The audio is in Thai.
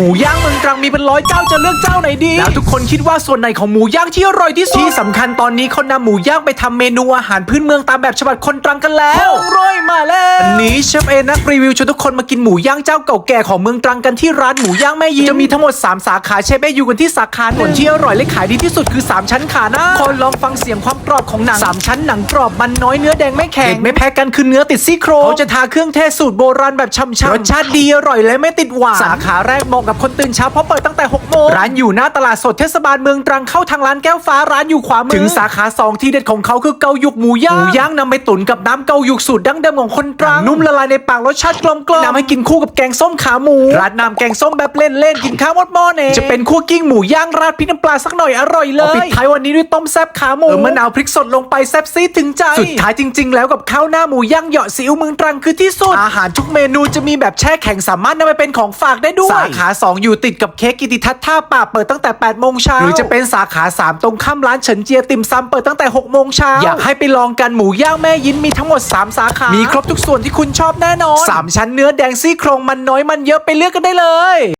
มูย่างเมืองตรังมีเป็นร้อยเจ้าจะเลือกเจ้าไหนดี แล้วทุกคนคิดว่าส่วนไหนของหมูย่างที่อร่อยที่สุดที่สำคัญตอนนี้เขานำหมูย่างไปทำเมนูอาหารพื้นเมืองตามแบบฉบับคนตรังกันแล้วอร่อย มาแล้ววันนี้เชฟเอนักรีวิวชวนทุกคนมากินหมูย่างเจ้าเก่าแก่ของเมืองตรังกันที่ร้านหมูย่างแม่ยิมจะมีทั้งหมด 3 สาขาเชฟเออยู่กันที่สาขาหนึ่งที่อร่อยและขายดีที่สุดคือ 3 ชั้นขาหน้าคนลองฟังเสียงความกรอบของหนังสามชั้นหนังกรอบมันน้อยเนื้อแดงไม่แข็งเด็ดไม่แพ้กันคือเนื้อติดซี่โครงเขาจะทาเครื่องเทศสูตรโบราณแบบช่ำๆรสชาติดีอร่อยและไม่ติดหวานสาขาแรกเหมาะกับคนตื่นเช้าเพราะเปิดตั้งแต่6โมงร้านอยู่หน้าตลาดสดเทศบาลเมืองตรังเข้าทางร้านแก้วฟ้าร้านอยู่ขวามือถึงสาขาสองที่เด็ดของเขาคือเกาหยุกหมูย่างหมูย่างนำไปตุ๋นกับน้ำเกาหยุกสูตรดั้งเดิมของคนตรังนุ่มละลายในปากรสชาติกลมกล่อมนำให้กินคู่กับแกงส้มขาหมูราดน้ำแกงส้มแบบเล่นๆกินข้าวหมดหม้อเองจะเป็นคั่วกิ้งหมูย่างราดพริกน้ำปลาสักหน่อยอร่อยเลยปิดท้ายวันนี้ด้วยต้มแซ่บขาหมูมะนาวพริกสดลงไปแซ่บซีดถึงใจสุดท้ายจริง ๆ แล้วกับข้าวหน้าหมูย่างเหยาะซีอิ๊วเมืองตรังคือที่สุดอาหารทุกเมนูจะมีแบบแช่แข็งสามารถนำไปเป็นของฝากได้ด้วยสาขา 2 อยู่ติดกับเค้กกิติทัศน์ท่าป่าเปิดตั้งแต่8โมงเช้าหรือจะเป็นสาขา 3 ตรงข้ามร้านเฉินเจียติ่มซำเปิดตั้งแต่6โมงเช้าอยากให้ไปลองกันหมูย่างแม่ยินมีทั้งหมด 3 สาขา มีครบทุกส่วนที่คุณชอบแน่นอน 3 ชั้นเนื้อแดงซี่โครงมันน้อยมันเยอะไปเลือกกันได้เลย